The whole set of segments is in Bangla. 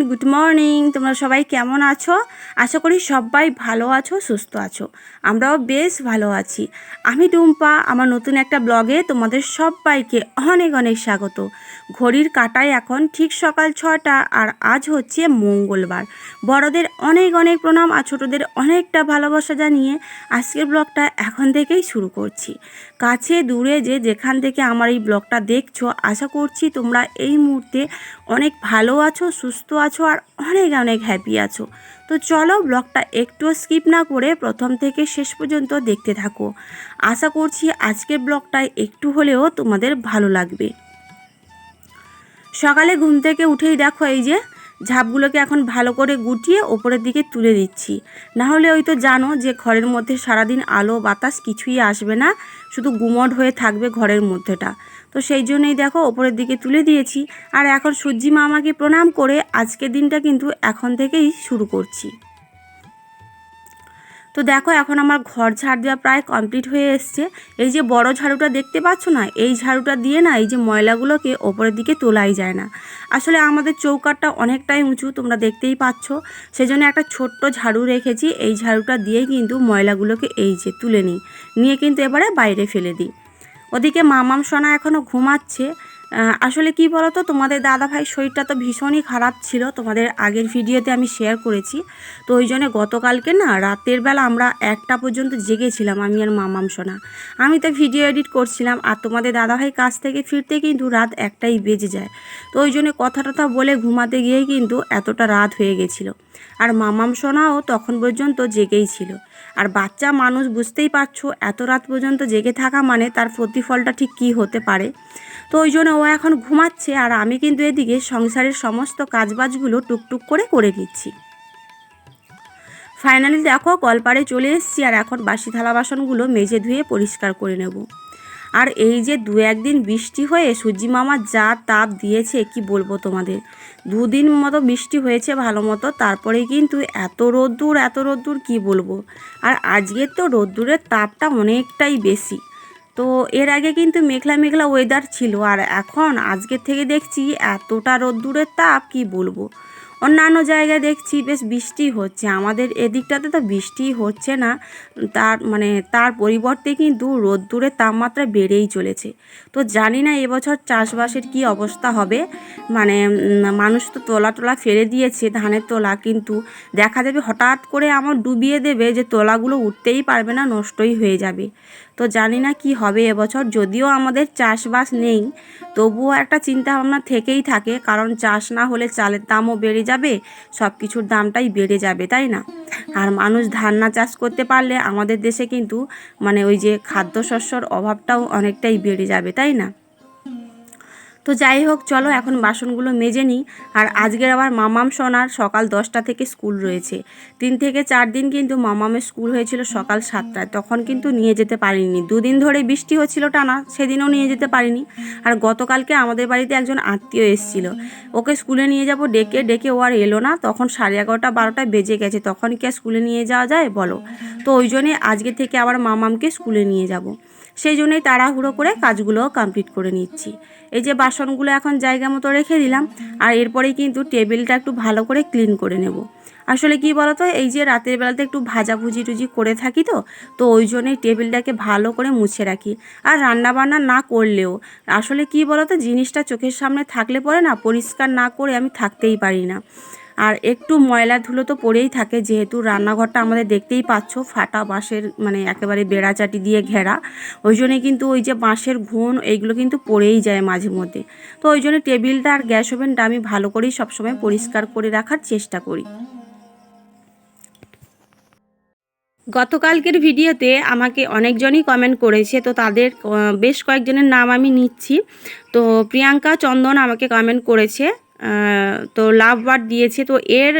Everyone, good morning. তোমরা সবাই কেমন আছো? আশা করি সবাই ভালো আছো, সুস্থ আছো। আমরাও বেশ ভালো আছি। আমি টুম্পা, আমার নতুন একটা ব্লগে তোমাদের সবাইকে অনেক অনেক স্বাগত। ঘড়ির কাটায় এখন ঠিক সকাল ছটা, আর আজ হচ্ছে মঙ্গলবার। বড়দের অনেক অনেক প্রণাম, আর ছোটোদের অনেকটা ভালোবাসা জানিয়ে আজকের ব্লগটা এখন থেকেই শুরু করছি। কাছে দূরে যে যেখান থেকে আমার এই ব্লগটা দেখছ, আশা করছি তোমরা এই মুহূর্তে অনেক ভালো আছো, সুস্থ আছো আর অনেক অনেক হ্যাপি আছো। তো চলো ব্লগটা একটুও স্কিপ না করে প্রথম থেকে শেষ পর্যন্ত দেখতে থাকো। আশা করছি আজকের ব্লগটায় একটু হলেও তোমাদের ভালো লাগবে। সকালে ঘুম থেকে উঠেই দেখো এই যে ঝাপগুলোকে এখন ভালো করে গুটিয়ে ওপরের দিকে তুলে দিচ্ছি। না হলে ওই তো জানো যে ঘরের মধ্যে সারাদিন আলো, বাতাস কিছুই আসবে না, শুধু গুমট হয়ে থাকবে ঘরের মধ্যেটা। তো সেই জন্যই দেখো ওপরের দিকে তুলে দিয়েছি। আর এখন সূর্যি মামাকে প্রণাম করে আজকের দিনটা কিন্তু এখন থেকেই শুরু করছি। তো দেখো এখন আমার ঘর ঝাড় দেওয়া প্রায় কমপ্লিট হয়ে এসছে। এই যে বড় ঝাড়ুটা দেখতে পাচ্ছ না, এই ঝাড়ুটা দিয়ে না এই যে ময়লাগুলোকে ওপরের দিকে তোলাই যায় না। আসলে আমাদের চৌকাটটা অনেকটাই উঁচু, তোমরা দেখতেই পাচ্ছ। সেজন্য একটা ছোট্ট ঝাড়ু রেখেছি, এই ঝাড়ুটা দিয়েই কিন্তু ময়লাগুলোকে এই যে তুলে নিই। নিয়ে কিন্তু এবারে বাইরে ফেলে দিই। ওদিকে মামাম সোনা এখনও ঘুমাচ্ছে আসলে কি বলো তো তোমাদের দাদা ভাই শরীরটা তো ভীষণই খারাপ ছিল, তোমাদের আগের ভিডিওতে আমি শেয়ার করেছি। তো ওই জন্য গতকালকে না, রাতের বেলা আমরা একটা পর্যন্ত জেগেছিলাম, আমি আর মামাম সোনা। আমি তো ভিডিও এডিট করছিলাম, আর তোমাদের দাদাভাই কাছ থেকে ফিরতে কিন্তু রাত একটাই বেজে যায়। তো ওই জন্য কথা টথা বলে ঘুমাতে গিয়েই কিন্তু এতটা রাত হয়ে গেছিল। আর মামাম সোনাও তখন পর্যন্ত জেগেই ছিল। আর বাচ্চা মানুষ বুঝতেই পারছ, এত রাত পর্যন্ত জেগে থাকা মানে তার প্রতিফলটা ঠিক কী হতে পারে? তো ওই জন্য ও এখন ঘুমাচ্ছে আর আমি কিন্তু এদিকে সংসারের সমস্ত কাজবাজগুলো টুকটুক করে করে নিচ্ছি। ফাইনালি দেখো কলপাড়ে চলে এসেছি আর এখন বাসি থালা বাসনগুলো মেজে ধুয়ে পরিষ্কার করে নেব। আর এই যে দু একদিন বৃষ্টি হয়ে সূর্যি মামা যা তাপ দিয়েছে, কি বলব তোমাদের? দুদিন মতো বৃষ্টি হয়েছে ভালো মতো তারপরে কিন্তু এত রোদ্দুর এত রোদ্দুর কি বলব? আর আজকের তো রোদ্দুরের তাপটা অনেকটাই বেশি। তো এর আগে কিন্তু মেঘলা মেঘলা ওয়েদার ছিল আর এখন আজকের থেকে দেখছি এতটা রোদ্দুরের তাপ, কি বলব? অন্যান্য জায়গায় দেখছি বেশ বৃষ্টি হচ্ছে। আমাদের এদিকটাতে তো বৃষ্টি হচ্ছে না। তার মানে তার পরিবর্তে কিন্তু রোদ্দুরের তাপমাত্রা বেড়েই চলেছে। তো জানি না এবছর চাষবাসের কি অবস্থা হবে। মানে মানুষ তো তোলা টোলা ফেলে দিয়েছে ধানের তোলা, কিন্তু দেখা যাবে হঠাৎ করে আমার ডুবিয়ে দেবে যে তোলাগুলো উঠতেই পারবে না, নষ্টই হয়ে যাবে। তো জানি না কি হবে এবছর। যদিও আমাদের চাষবাস নেই, তবুও একটা চিন্তা ভাবনা থেকেই থাকে, কারণ চাষ না হলে চালের দামও বেড়ে যাবে সব কিছুর দামটাই বেড়ে যাবে, তাই না? আর মানুষ ধান না চাষ করতে পারলে আমাদের দেশে কিন্তু মানে ওই যে খাদ্যশস্যর অভাবটাও অনেকটাই বেড়ে যাবে, তাই না? তো যাই হোক, চলো এখন বাসনগুলো মেজে নিই। আর আজকের আবার মামাম সোনার সকাল দশটা থেকে স্কুল রয়েছে। তিন থেকে চার দিন কিন্তু মামামের স্কুল হয়েছিল সকাল সাতটায়। তখন কিন্তু নিয়ে যেতে পারিনি। দুদিন ধরে বৃষ্টি হচ্ছিল টানা, সেদিনও নিয়ে যেতে পারিনি। আর গতকালকে আমাদের বাড়িতে একজন আত্মীয় এসেছিল। ওকে স্কুলে নিয়ে যাব, ডেকে ডেকে ও আর এলো না। তখন সাড়ে এগারোটা বারোটা বেজে গেছে। তখন কি আর স্কুলে নিয়ে যাওয়া যায় বলো? তো ওই জন্যে আজকে থেকে আবার মামামকে স্কুলে নিয়ে যাব। সেই জন্যই তাড়াহুড়ো করে কাজগুলো কমপ্লিট করে নিচ্ছি। এই যে বাসনগুলো এখন জায়গা মতো রেখে দিলাম, আর এরপরেই কিন্তু টেবিলটা একটু ভালো করে ক্লিন করে নেব। আসলে কি বলতো, এই যে রাতের বেলাতে একটু ভাজাভুজি টুজি করে থাকি তো তো ওই জন্যই টেবিলটাকে ভালো করে মুছে রাখি। আর রান্না বান্না না করলেও, আসলে কি বলতো, জিনিসটা চোখের সামনে থাকলে পরে না পরিষ্কার না করে আমি থাকতেই পারি না। আর একটু ময়লা ধুলো তো পড়েই থাকে, যেহেতু রান্নাঘরটা আমাদের দেখতেই পাচ্ছ, ফাটা বাঁশের মানে একেবারে বেড়াচাটি দিয়ে ঘেরা। ওই জন্যে কিন্তু ওই যে বাঁশের ঘুণ, এইগুলো কিন্তু পড়েই যায় মাঝে মধ্যে। তো ওই জন্য টেবিলটা আর গ্যাস ওভেনটা আমি ভালো করেই সবসময় পরিষ্কার করে রাখার চেষ্টা করি। গতকালকের ভিডিওতে আমাকে অনেকজনই কমেন্ট করেছে, তো তাদের বেশ কয়েকজনের নাম আমি নিচ্ছি। তো প্রিয়াঙ্কা চন্দন আমাকে কমেন্ট করেছে তো লাভ বার্ড দিয়েছে। তো এর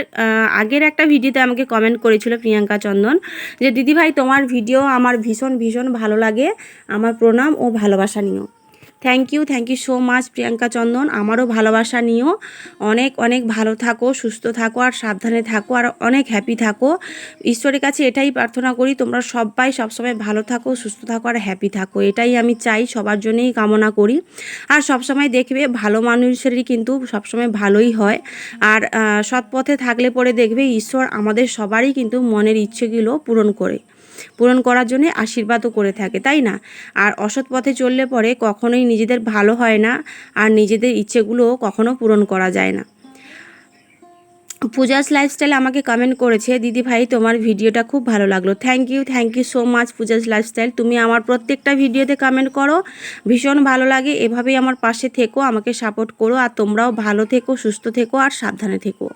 আগের একটা ভিডিওতে আমাকে কমেন্ট করেছিল প্রিয়াঙ্কা চন্দন যে দিদিভাই তোমার ভিডিও আমার ভীষণ ভীষণ ভালো লাগে। আমার প্রণাম ও ভালোবাসা নিও। Thank you thank you so much Priyanka Chandan আমারও ভালোবাসা নিও অনেক অনেক ভালো থাকো সুস্থ থাকো আর সাবধানে থাকো আর অনেক হ্যাপি থাকো ঈশ্বরের কাছে এটাই প্রার্থনা করি তোমরা সবাই সবসময় ভালো থাকো সুস্থ থাকো আর হ্যাপি থাকো এটাই আমি চাই সবার জন্যই কামনা করি আর সবসময় দেখবে ভালো মানুষেরই কিন্তু সবসময় ভালোই হয় আর সৎ পথে থাকলে পরে দেখবে ঈশ্বর আমাদের সবারই কিন্তু মনের ইচ্ছেগুলো পূরণ করে পূরণ করার জন্য আশীর্বাদও করে থাকে, তাই না? আর অসৎ পথে চললে পরে কখনোই নিজেদের ভালো হয় না, আর নিজেদের ইচ্ছেগুলো কখনো পূরণ করা যায় না। পূজাস লাইফস্টাইল আমাকে কমেন্ট করেছে, দিদি ভাই, তোমার ভিডিওটা খুব ভালো লাগল। Thank you thank you so much Puja's lifestyle তুমি আমার প্রত্যেকটা ভিডিওতে কমেন্ট করো, ভীষণ ভালো লাগে। এভাবেই আমার পাশে থেকো, আমাকে সাপোর্ট করো, আর তোমরাও ভালো থেকো, সুস্থ থেকো, আর সাবধানে থেকো।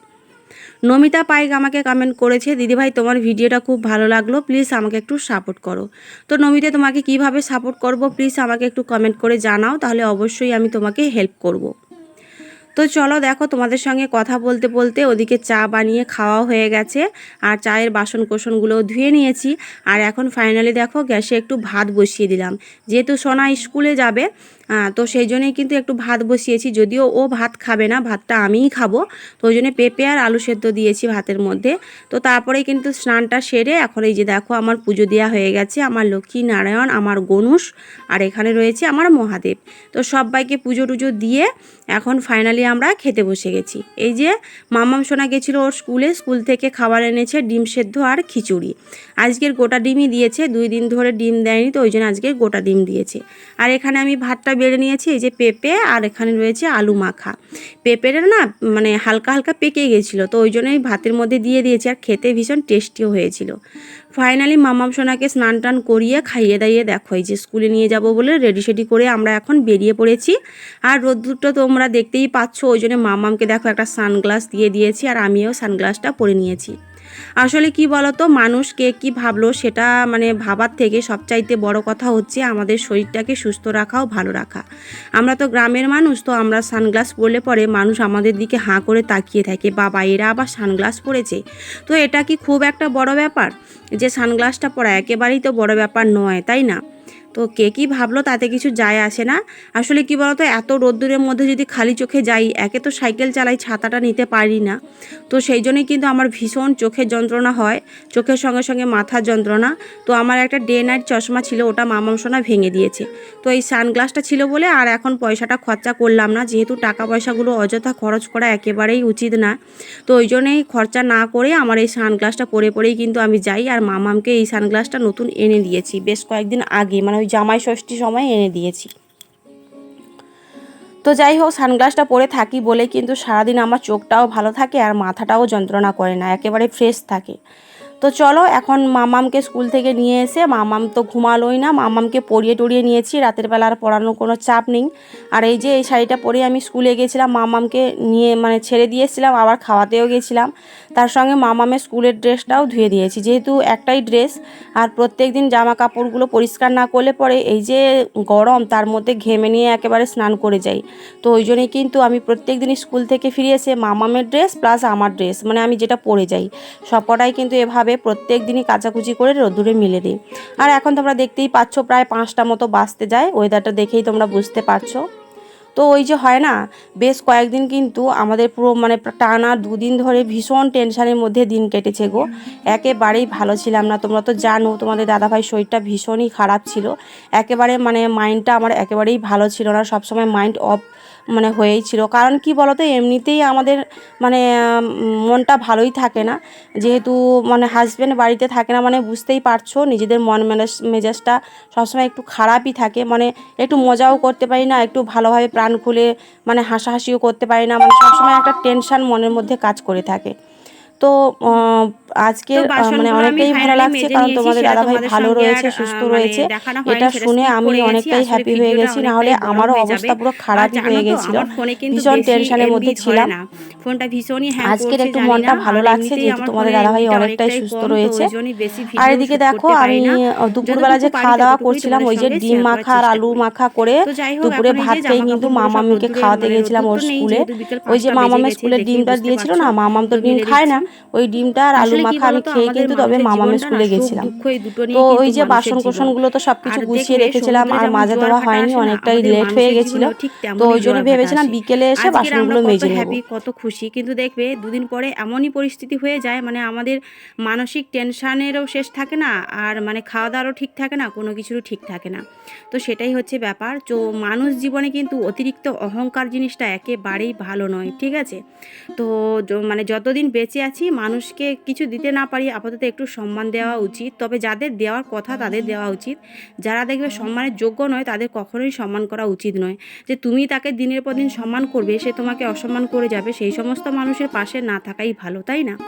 নমিতা পাইক আমাকে কমেন্ট করেছে, দিদিভাই, তোমার ভিডিওটা খুব ভালো লাগল প্লিজ আমাকে একটু সাপোর্ট করো। তো নমিতা, তোমাকে কীভাবে সাপোর্ট করব প্লিজ আমাকে একটু কমেন্ট করে জানাও, তাহলে অবশ্যই আমি তোমাকে হেল্প করব। তো চলো দেখো, তোমাদের সঙ্গে কথা বলতে বলতে ওদিকে চা বানিয়ে খাওয়া হয়ে গেছে, আর চায়ের বাসন কোসনগুলোও ধুয়ে নিয়েছি, আর এখন ফাইনালি দেখো গ্যাসে একটু ভাত বসিয়ে দিলাম। যেহেতু সোনা স্কুলে যাবে তো সেই জন্যই কিন্তু একটু ভাত বসিয়েছি। যদিও ও ভাত খাবে না, ভাতটা আমিই খাব। তো ওই জন্য পেঁপে আর আলু সেদ্ধ দিয়েছি ভাতের মধ্যে। তো তারপরে কিন্তু স্নানটা সেরে এখন এই যে দেখো আমার পুজো দেওয়া হয়ে গেছে। আমার লক্ষ্মী নারায়ণ, আমার গণুষ আর এখানে রয়েছে আমার মহাদেব। তো সবাইকে পুজো টুজো দিয়ে এখন ফাইনালি আমরা খেতে বসে গেছি। এই যে মামাম সোনা গেছিল ওর স্কুলে, স্কুল থেকে খাবার এনেছে ডিম সেদ্ধ আর খিচুড়ি। আজকের গোটা ডিমই দিয়েছে, দুই দিন ধরে ডিম দেয়নি, তো ওই জন্য আজকে গোটা ডিম দিয়েছে। আর এখানে আমি ভাতটা বেড়ে নিয়েছি, এই যে পেঁপে আর এখানে রয়েছে আলু মাখা। পেঁপেটা না মানে হালকা হালকা পেকে গেছিল, তো ওই জন্যই ভাতের মধ্যে দিয়ে দিয়েছি আর খেতে ভীষণ টেস্টিও হয়েছিল। ফাইনালি মামাম সোনাকে স্নান টান করিয়ে খাইয়ে দাইয়ে দেখো, এই যে স্কুলে নিয়ে যাব বলে রেডি সেডি করে আমরা এখন বেরিয়ে পড়েছি। আর রোদ্দুরটা তোমরা দেখতেই পাচ্ছ, ওই জন্য মামামকে দেখো একটা সানগ্লাস দিয়ে দিয়েছি আর আমিও সানগ্লাসটা পরে নিয়েছি। আসলে কি বলতো মানুষ কে কি ভাবলো সেটা মানে ভাবার থেকে সবচাইতে বড় কথা হচ্ছে আমাদের শরীরটাকে সুস্থ রাখাও ভালো রাখা। আমরা তো গ্রামের মানুষ, তো আমরা সানগ্লাস পরলে পরে মানুষ আমাদের দিকে হাঁ করে তাকিয়ে থাকে, বাবা এরা আবার সানগ্লাস পরেছে। তো এটা কি খুব একটা বড় ব্যাপার? যে সানগ্লাসটা পরা একেবারেই তো বড় ব্যাপার নয়, তাই না? তো কে কী ভাবলো তাতে কিছু যায় আসে না। আসলে কি বলতো, এত রোদ্দুরের মধ্যে যদি খালি চোখে যাই, একে তো সাইকেল চালাই ছাতাটা নিতে পারি না। তো সেই জন্যই কিন্তু আমার ভীষণ চোখের যন্ত্রণা হয়, চোখের সঙ্গে সঙ্গে মাথার যন্ত্রণা। তো আমার একটা ডে নাইট চশমা ছিল, ওটা মামাম সোনা ভেঙে দিয়েছে। তো এই সানগ্লাসটা ছিল বলে আর এখন পয়সাটা খরচা করলাম না, যেহেতু টাকা পয়সাগুলো অযথা খরচ করা একেবারেই উচিত না। তো ওই জন্যই খরচা না করে আমার এই সানগ্লাসটা পরে পরেই কিন্তু আমি যাই, আর মামামকে এই সানগ্লাসটা নতুন এনে দিয়েছি। বেশ কয়েকদিন আগে মানে ওই জামাই ষষ্ঠী সময় এনে দিয়েছি। তো যাই হোক, সানগ্লাসটা পরে থাকি বলে কিন্তু সারাদিন আমার চোখটাও ভালো থাকে আর মাথাটাও যন্ত্রণা করে না, একেবারে ফ্রেশ থাকে। তো চলো, এখন মামামকে স্কুল থেকে নিয়ে এসে, মামাম তো ঘুমালোই না, মামামকে পরিয়ে টরিয়ে নিয়েছি, রাতের বেলা আর পড়ানোর কোনো চাপ নেই। আর এই যে এই শাড়িটা পরে আমি স্কুলে গেছিলাম, মামামকে নিয়ে মানে ছেড়ে দিয়েছিলাম আবার খাওয়াতেও গেছিলাম। তার সঙ্গে মামামের স্কুলের ড্রেসটাও ধুয়ে দিয়েছি, যেহেতু একটাই ড্রেস, আর প্রত্যেক দিন জামা কাপড়গুলো পরিষ্কার না করলে পরে এই যে গরম, তার মধ্যে ঘেমে নিয়ে একেবারে স্নান করে যাই। তো ওই জন্যই কিন্তু আমি প্রত্যেক দিন স্কুল থেকে ফিরে এসে মামামের ড্রেস, প্লাস আমার ড্রেস মানে আমি যেটা পরে যাই। সবকটাই কিন্তু এভাবে প্রত্যেক দিনই কাচাকুচি করে রোদ্দুরে মিলে দিই। আর এখন তোমরা দেখতেই পাচ্ছ প্রায় পাঁচটা মতো বাঁচতে যায় ওয়েদারটা দেখেই তোমরা বুঝতে পারছ। তো ওই যে হয় না, বেশ কয়েকদিন কিন্তু আমাদের পুরো মানে টানা দুদিন ধরে ভীষণ টেনশানের মধ্যে দিন কেটেছে গো। একেবারেই ভালো ছিলাম না, তোমরা তো জানো তোমাদের দাদাভাই শরীরটা ভীষণই খারাপ ছিল। একেবারে মানে মাইন্ডটা আমার একেবারেই ভালো ছিল না, সবসময় মাইন্ড অফ মানে হয়েই ছিল। কারণ কি বলতো, এমনিতেই আমাদের মানে মনটা ভালোই থাকে না। যেহেতু মানে হাজব্যান্ড বাড়িতে থাকে না মানে বুঝতেই পারছ, নিজেদের মন মেজাজ, মেজাজটা সবসময় একটু খারাপই থাকে। মানে একটু মজাও করতে পারি না, একটু ভালোভাবে প্রাণ খুলে মানে হাসাহাসিও করতে পারি না। মানে সবসময় একটা টেনশান মনের মধ্যে কাজ করে থাকে। তো আজকে মানে অনেকটাই ভালো লাগছে কারণ তোমাদের দাদাভাই তোমাদের ভালো রয়েছে সুস্থ মানে রয়েছে। এটা শুনে আমি অনেকটাই হ্যাপি হয়ে গেছি না হলে আমারও অবস্থা পুরো খারাপই হয়ে গেছিল। ভীষণ টেনশনের মধ্যে ছিলাম। ফোনটা ভীষণই আজকের একটু মনটা ভালো লাগছে যেহেতু তোমাদের দাদাভাই অনেকটাই সুস্থ রয়েছে। আর এদিকে দেখো আমি দুপুরবেলা যে খাওয়া দাওয়া করছিলাম ওই যে ডিম মাখা আর আলু মাখা করে দুপুরে এখন এই যে ভাতটাই কিন্তু মামামিকে খাওয়াতে মানে গেছিলাম ওর স্কুলে ওই যে মামামের স্কুলে ডিমটা দিয়েছিল না। মামাম তো ডিম খায় না। ওই ডিমটা আর আলু মাখা আমি খেয়ে কিন্তু তবে মানুষের মামামের স্কুলে গেছিলাম। তো ওই যে বাসন জীবন। কোসনগুলো তো সবকিছু গুছিয়ে রেখেছিলাম আর মাজা দেওয়া হয়নি অনেকটাই লেট হয়ে গেছিল। তো ওই জন্য ভেবেছিলাম বিকেলে এসে বাসনগুলো মেজে নেব। কত খুশি। কিন্তু দেখবে দুদিন পরে এমনই পরিস্থিতি হয়ে যায় মানে আমাদের মানসিক টেনশানেরও শেষ থাকে না আর মানে খাওয়া দাওয়ারও ঠিক থাকে না কোনো কিছুরও ঠিক থাকে না। তো সেটাই হচ্ছে ব্যাপার। তো মানুষ জীবনে কিন্তু অতিরিক্ত অহংকার জিনিসটা একেবারেই ভালো নয় ঠিক আছে? তো মানে যতদিন বেঁচে আছি মানুষকে কিছু দিতে না পারি আপাতত একটু সম্মান দেওয়া উচিত। তবে যাদের দেওয়ার কথা তাদের দেওয়া উচিত। যারা দেখবে সম্মানের যোগ্য নয়, তাদের কখনোই সম্মান করা উচিত নয়। যে তুমি তাকে দিনের পর দিন সম্মান করবে, সে তোমাকে অসম্মান করে যাবে, সেই সমস্ত মানুষের পাশে না থাকাই ভালো, তাই না?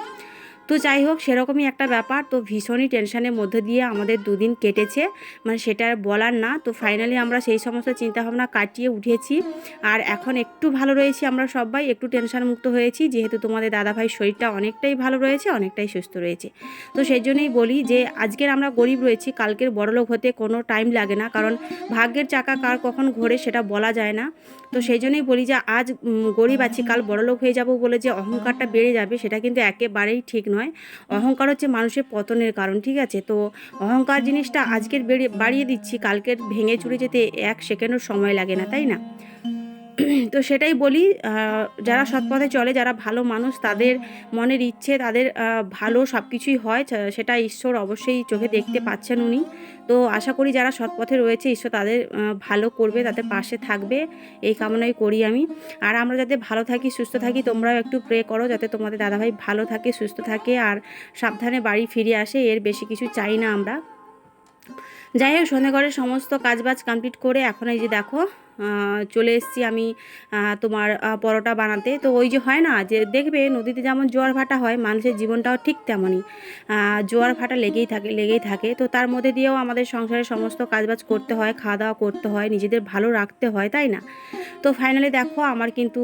তো যাই হোক, সেরকমই একটা ব্যাপার। তো ভীষণই টেনশনের মধ্যে দিয়ে আমাদের দুদিন কেটেছে। মানে সেটা আর বলার না। তো ফাইনালি আমরা সেই সমস্ত চিন্তাভাবনা কাটিয়ে উঠেছি। আর এখন একটু ভালো রয়েছি আমরা সবাই। একটু টেনশন মুক্ত হয়েছি। যেহেতু তোমাদের দাদাভাই শরীরটা অনেকটাই ভালো রয়েছে, অনেকটাই সুস্থ রয়েছে। তো সেই জন্যই বলি যে, আজকের আমরা গরিব রয়েছি। কালকের বড়লোক হতে কোনো টাইম লাগে না। কারণ ভাগ্যের চাকা কার কখন ঘোরে সেটা বলা যায় না। তো সেই জন্যই বলি যে আজ গরিব আছি, কাল বড়লোক হয়ে যাব বলে যে অহংকারটা বেড়ে যাবে, সেটা কিন্তু একেবারেই ঠিক নয়। অহংকার হচ্ছে মানুষের পতনের কারণ, ঠিক আছে? তো অহংকার জিনিসটা আজকের বেড়ে, বাড়িয়ে দিচ্ছি, কালকের ভেঙে চুরে যেতে এক সেকেন্ডও সময় লাগে না, তাই না? তো সেটাই বলি যারা সৎপথে চলে, যারা ভালো মানুষ, তাদের মনের ইচ্ছে, তাদের ভালো সব কিছুই হয় সেটা ঈশ্বর অবশ্যই চোখে দেখতে পাচ্ছেন উনি। তো আশা করি যারা সৎপথে রয়েছে, ঈশ্বর তাদের ভালো করবে, তাদের পাশে থাকবে, এই কামনাই করি আমি। আর আমরা যাতে ভালো থাকি, সুস্থ থাকি, তোমরাও একটু প্রে করো, যাতে তোমাদের দাদাভাই ভালো থাকে, সুস্থ থাকে, আর সাবধানে বাড়ি ফিরে আসে, এর বেশি কিছু চাই না আমরা। যাই হোক, সন্ধ্যেঘরের সমস্ত কাজবাজ কমপ্লিট করে, এখন এই যে দেখো চলে এসেছি আমি তোমার পরোটা বানাতে। তো ওই যে হয় না যে দেখবে নদীতে যেমন জোয়ার ভাটা হয়, মানুষের জীবনটাও ঠিক তেমনই। জোয়ার ভাটা লেগেই থাকে লেগেই থাকে। তো তার মধ্যে দিয়েও আমাদের সংসারের সমস্ত কাজবাজ করতে হয় খাওয়া দাওয়া করতে হয়, নিজেদের ভালো রাখতে হয়, তাই না? তো ফাইনালি দেখো আমার কিন্তু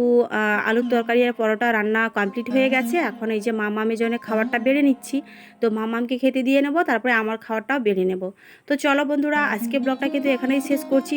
আলুর তরকারি আর পরোটা রান্না কমপ্লিট হয়ে গেছে। এখন এই যে মামামের জন্য খাবারটা বেড়ে নিচ্ছি। তো মামামকে খেতে দিয়ে নেব, তারপরে আমার খাবারটাও বেড়ে নেব। তো চলো বন্ধুরা আজকে ব্লগটা কিন্তু এখানেই শেষ করছি।